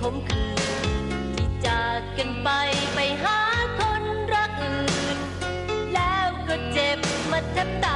ขมขื่นที่จากกันไปไปหาคนรักอื่น แล้วก็เจ็บมาแทบตา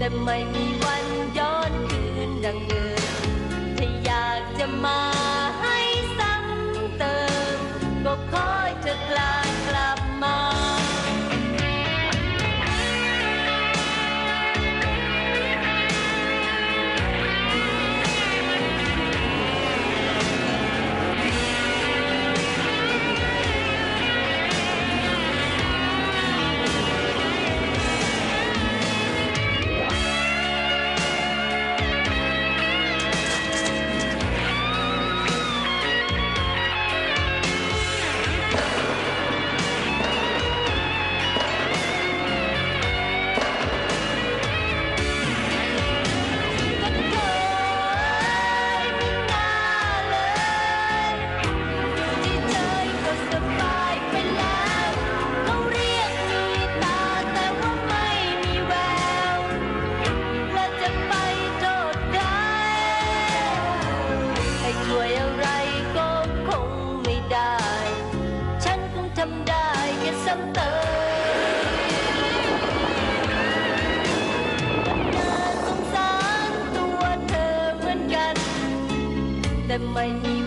that might be เติสงสารตัวเธอเหมือนกัน แต่ไม่มี